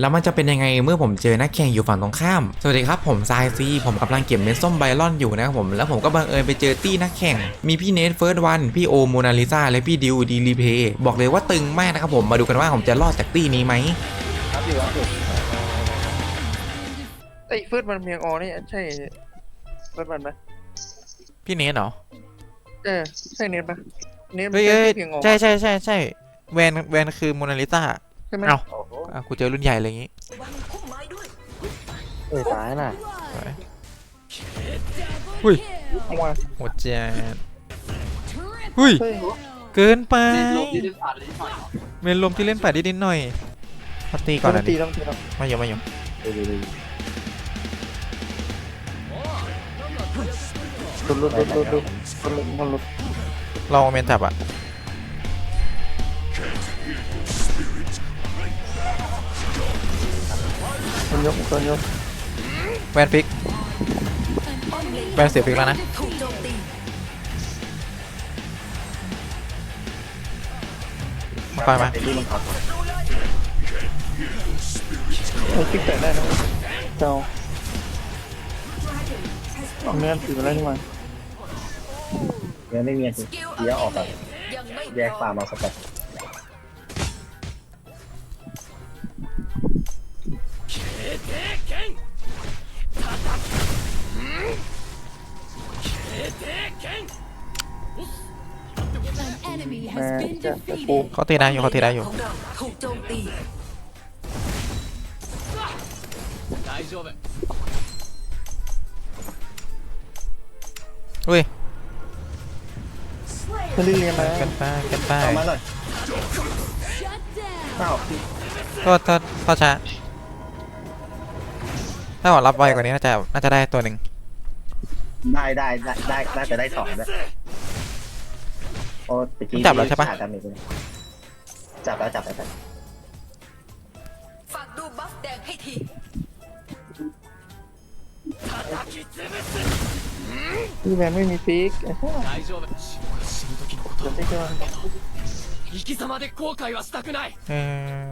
แล้วมันจะเป็นยังไงเมื่อผมเจอนักแข่งอยู่ฝั่งตรงข้าม สวัสดีครับผมทรายซีผมกำลังเก็บเม็ดส้มไบรอนอยู่นะครับผม แล้วผมก็บังเอิญไปเจอตี้นักแข่ง มีพี่เนทเฟิร์สวันพี่โอโมนาลิซาและพี่ดิวดีรีเพย์บอกเลยว่าตึงมากนะครับผม มาดูกันว่าผมจะรอดจากตี้นี้ไหมครับอยู่ครับไอ้เฟิร์สมันเพียงออนี่ใช่เฟิร์สมันไหมพี่เนทเหรอ เออใช่เน็ตปะเน็ตเฮ้ยใช่เพียงออใช่ใช่ใช่ใช่แวนแวนคือโมนาลิซาใช่ไหมเอ้า อ้โหอะกูเจอรุ่นใหญ่อะไรอย่างงี้เออตายน่ะอุ้ยเอามาโหดจัดอุ้ย เฮ้ยเกินไป เมนลมที่เล่นป่าดนิดๆหน่อยมาตีก่อนต้นะองดิตีต้องตีต้องมาอยู่มาอยู่ลุดลุดลุดลุดลุดลุดมันลุดลองเอาเมนจับอะ มันยกมันยกแวนฟิกแวนเสียฟิกแล้วนะถูกโจมตีมาไปมาไอ้ติ๊กแตะได้นะเจ้าเอาเนื้อถืออะไรนี่มายังไม่มีอันสกิลเดี๋ยวออกก่อนยังไม่แยกฟาร์มเอาสกัด จะจะปูเขาตีได้อยู่เขาตีได้อยู่ของเราถูกโจมตีอุ้ยไม่ได้เรียนมากันไปกันไปเอามาหน่อยเอ้าก็ถ้าถ้าช้าถ้าผมรับไวกว่านี้น่าจะน่าจะได้ตัวหนึ่งได้ได้ได้ได้น่าจะได้สองด้วย โอ้ตะกี้จับแล้วใช่ปะ ขาดดาเมจเลยจับแล้วจับแล้วจับฝากดูบัฟแดงให้ทีพี่แมนไม่มีฟิกไอ้ห่าจะได้ก็เออ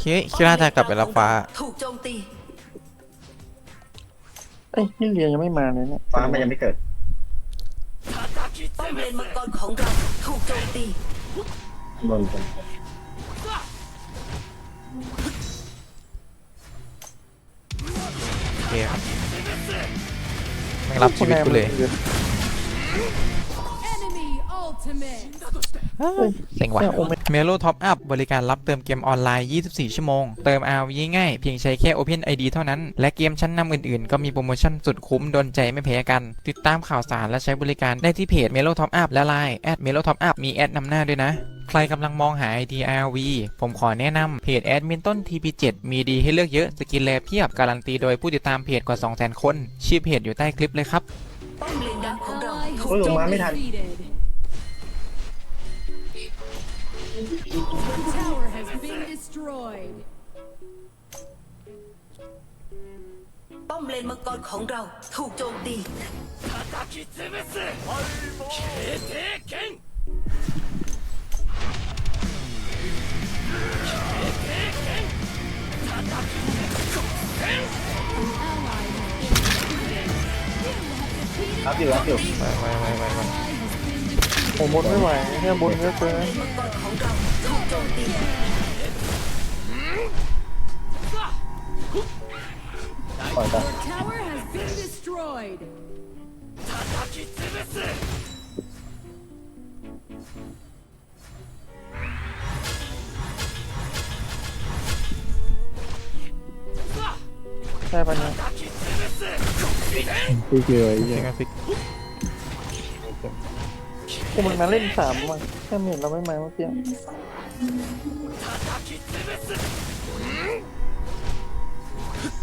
คิดคิดน่าจะกลับไปรับฟ้า ถูกโจมตี เอ้ยนี่เรียนยังไม่มาเลยเนี่ยฟ้ามันยังไม่เกิด ป้อมเลนมังกรของเราถูกโจมตีบนบนโอเคครับไม่รับชีวิตกูเลย เซ็งว่ะเมโลท็อปอัพบริการรับเติมเกมออนไลน์ 24 ชั่วโมง เติม RV ง่ายๆเพียงใช้แค่ Open ID เท่านั้น และเกมชั้นนำอื่นๆ ก็มีโปรโมชั่นสุดคุ้มโดนใจไม่แพ้กัน ติดตามข่าวสารและใช้บริการได้ที่เพจ Melo Top Up และ Line แอด Melo Top Up มีแอดนำหน้าด้วยนะใครกำลังมองหา ID RV ผมขอแนะนำเพจแอดมินต้น TP7 มีดีให้เลือกเยอะ สกินแลเพียบ การันตีโดยผู้ติดตามเพจกว่า 200,000 คน ชื่อเพจอยู่ใต้คลิปเลยครับป้อมเลนดังของเรา Ally ถูกโอ้ยลงมาไม่ทัน defeated. Tower has been destroyed. ป้อมเลนมังกรของเราถู ผมบนไม่ไหวแค่บนเยอะเกินมังกรของเราถูกโจมตีปล่อยไป Your tower has been destroyed. ใช่ปะเนี่ยฟิกเลยยังฟิกพวก มันมาเล่นสามว่ะแค่ไม่เห็นเราไม่มาเมื่อกี้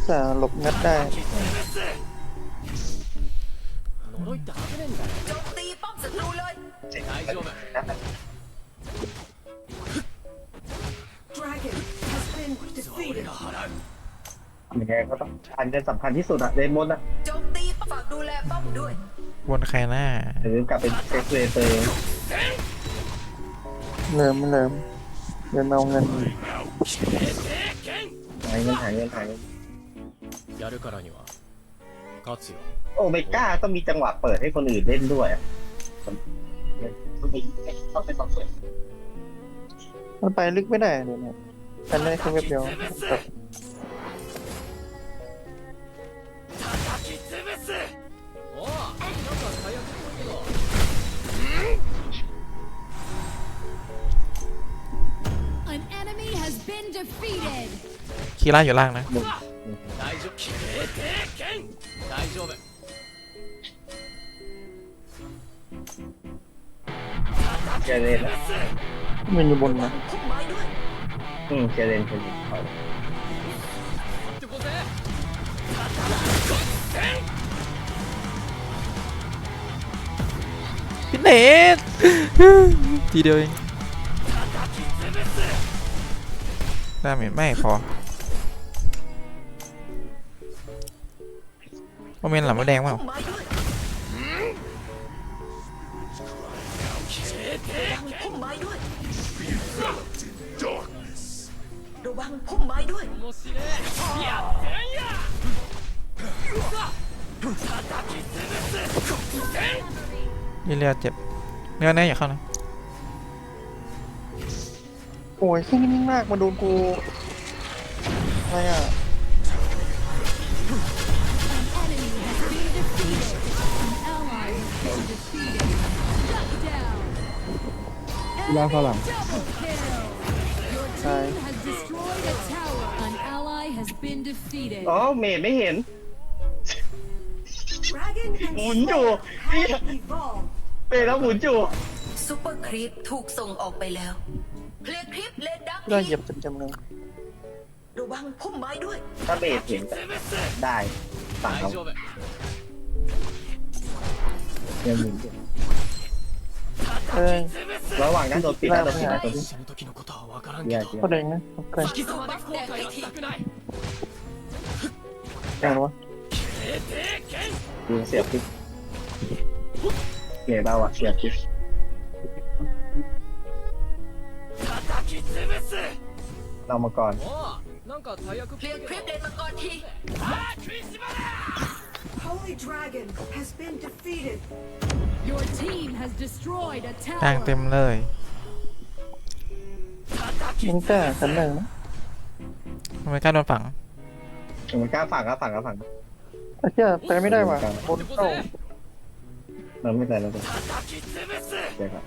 จะหลบงัดได้โจมตีป้อมศัตรูเลย Dragon has been defeated ยังไงก็ต้องอันนี้สำคัญที่สุดอะเลนบนอะโจมตีป้อมฝากดูแลป้อมด้วย วนใครหน้า หรือกลับเป็นเซ็กเลเซอร์ เริ่มไม่เริ่ม เดินมาเอาเงิน หายเงินหายเงินหายเงิน やるからには勝つよ โอเมก้าต้องมีจังหวะเปิดให้คนอื่นเล่นด้วยอะต้องไปต้องไปต้องเปิด มันไปลึกไม่ได้เลยเนี่ยกันได้แค่เว็บเดียว คีร่าอยู่ล่างนะเจเรนอมัอยู่บนนะอืมเจเรนเป็นเขาพี่เนททีเดียวเองได้ไหมไม่พอ โมเมนต์หลับมดแดงเปล่าวยระวังพุ่มไม้ด้วยเลียเจ็บเนื้อแน่อย่าเข้านะโอ้ยขึ้นนิ่งมากมาโดนกูอะไรอะ ฬาฝรั่ง Double kill. Your Hi. team has destroyed a tower. An ally has been defeated. อ๋อเมย์ไม่เห็น Dragon and หมุนอยู่ Slayer have evolved เมย์แล้วหมุนอยู่ ซูเปอร์ครีปถูกส่งออกไปแล้วเคลียร์คลิปเลนดัก กีฬาเหยียบเต็มๆเลย ระวังพุ่มไม้ด้วย ถ้าเมย์เห็นได้ฝั่ง 大 เขา 丈夫 ยังหมุนอยู่ ระหว่างนั้นโดนปิดนะโดนปิดนะโดนปิดเหี้ยเหี้ยคนเองนะเกินแรงวะดูเสียบปิ๊บเหนื่อยเบาวะเสียบปิ๊บเรามาก่อนเรียงคลิปเดนมังกรที Holy Dragon has been defeated. Your team has destroyed a กลาง tower. เต็มเลยยิงแต่กันหนึ่งนะทำไมกล้าโดนฝังมันกล้าฝั่งก็ฝั่งก็ฝั่งไอ้เหี้ยไปไม่ได้ว่ะบนเข้ามันไม่แต่แล้วแต่เดี๋ยวครับ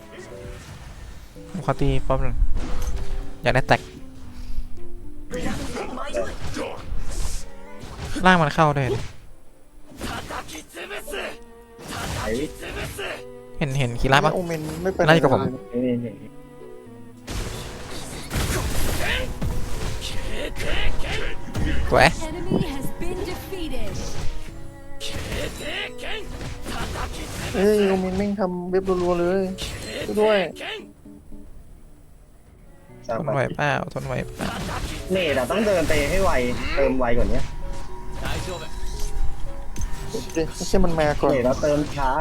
ผมขอตีป๊อปหนึ่งอยากได้แตกพุ่มไม้ด้วยล่างมันเข้าด้วย เห็นเห็นคีร่าปะ โอเมนไม่ไป น่าจะกับผม นี่นี่นี่ สวย Enemy has been defeated. เอ้ยโอเมนแม่งทำเว็บรัวๆเลยช่วยด้วย สร้าง ทน ปา ไหว ฏิ เปล่าทนไหวเปล่า เมดอะต้องเดินไปให้ไว เติมไวกว่านี้ 大丈夫 เดี๋ยว ไม่ใช่มันมาก่อน เมดเราเติมช้า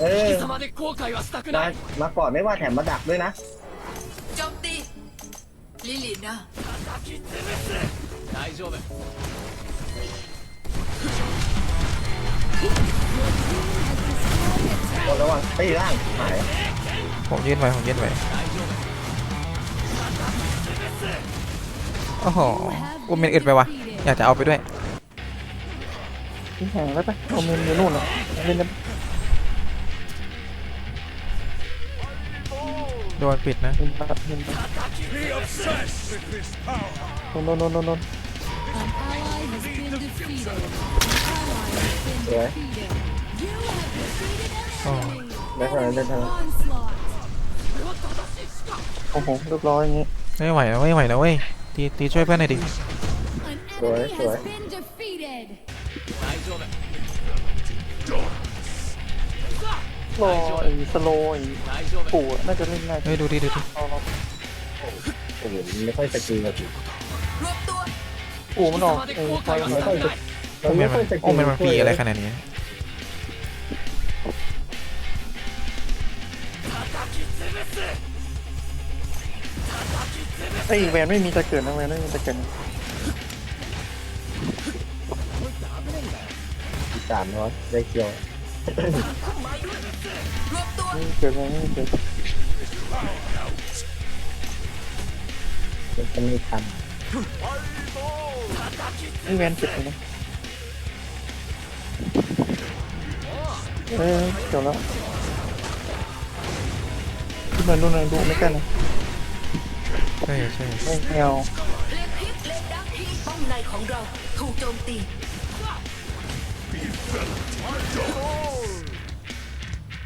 เออ 貴様で後悔はしたく มา ない มาก่อนไม่ว่าแถมมาดักด้วยนะ โจมตี ลิลินะ 大丈夫 บนระวังไปล่างหาย ผมยืนไว้ผมยืนไว้โอ้โหอุมเมนอึดไปวะอยากจะเอาไปด้วย ที่ห่างแล้วปะโอเมนอยู่นู่นอะเล่นนะโดนปิดนะเห็นปะเห็นปะโนนโนนโนนโนน An ally has been defeated. An ally has been Yeah. defeated. You have defeated an Oh. enemy. ได้เท่านั้นได้เท่านั้น Onslaught. โอ้โหเรียบร้อยอย่างงี้ ไม่ไหวแล้วไม่ไหวแล้วเว้ยตีตีช่วยเพื่อนหน่อยดิ An Rồi, enemy rồi. has been defeated. รอไอ้สโลไปู่น่าจะเล่นง่ายเฮ้ยดูดีดูดิโอ้โหไม่ค่อยสกิลเลยปู่มันออกไอ้ไไม่ค่อยจะโอ้มันโอ้มัมันปีอะไรขนาดนี้ไอ้แวนไม่มีตะเกิดนะแวนไม่มีตะเกิด สามร้อยได้เคียวรวบตัวไม่มีเกิดแวนไม่มีเกิดมันจะไม่ทันไอ้แวนเจ็บเลยนะเอ้ยเกี่ยวแล้วที่มันดูหน่อยดูไม่กันนะใช่ใช่ไม่ไม่เอาเพลียงคลิปเลนดักที่ป้อมในของเรา ถูกโจมตี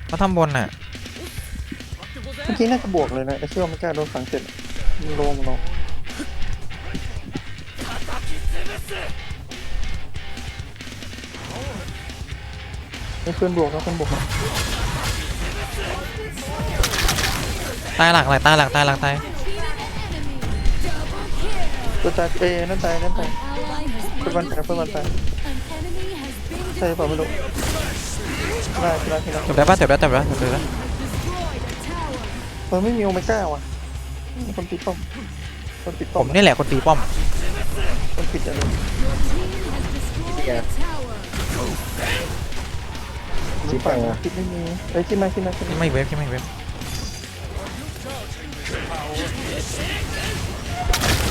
เขาทำบนอะเมื่อกี้น่าจะบวกเลยนะไอ้เชื่อไม่กล้าโดนฝังเจ็บมันโลมันโลไม่เพื่อนบวกแล้วเพื่อนบวกแล้วตายหลักหลายตายหลักตายหลักตายตัวตายเอ้ยนั่นตายนั่นตาย Ally has เพื่อน been มันตายเพื่อนมันตาย defeated. An enemy has been ใช่เปล่าไม่รู้ได้ได้ได้จบได้ปะจบได้จบได้จบได้ destroyed a tower. เออไม่มีโอเมก้าว่ะคนติดป้อมคนติดผป้อมมนี่แหละคนตีป้อมคนติดอะไร Your team has destroyed a tower. ติดฝั่งอะติดไม่มีเอ้ยขึ้นมาขึ้นมาขึ้นมาไม่เว็บไม่เว็บ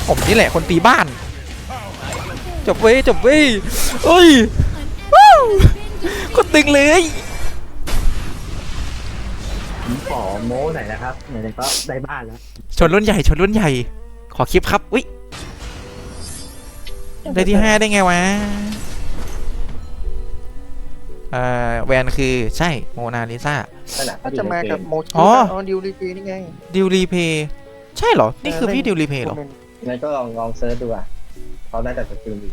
ผมนี่แหละคนตีบ้าน จบเว้ยจบเว้ยเอ้ยว้าว ก็ตึงเลยผมขอโม้หน่อยนะครับไหนๆก็ได้บ้านแล้วชนรุ่นใหญ่ชนรุ่นใหญ่ ขอคลิปครับอุ้ยได้ที่ห้าได้ไงวะเอ่อแวนคือใช่โมนาลิซาขนาดก็จะมากับโมชูอ๋ออ๋อดิวรีพีนี่ไงดิวรีเพย์ใช่เหรอ นี่คือพี่ดิวรีเพย์เหรองั้นก็ลองลองเซิร์ชดูอะเขาได้แต่สกิลดี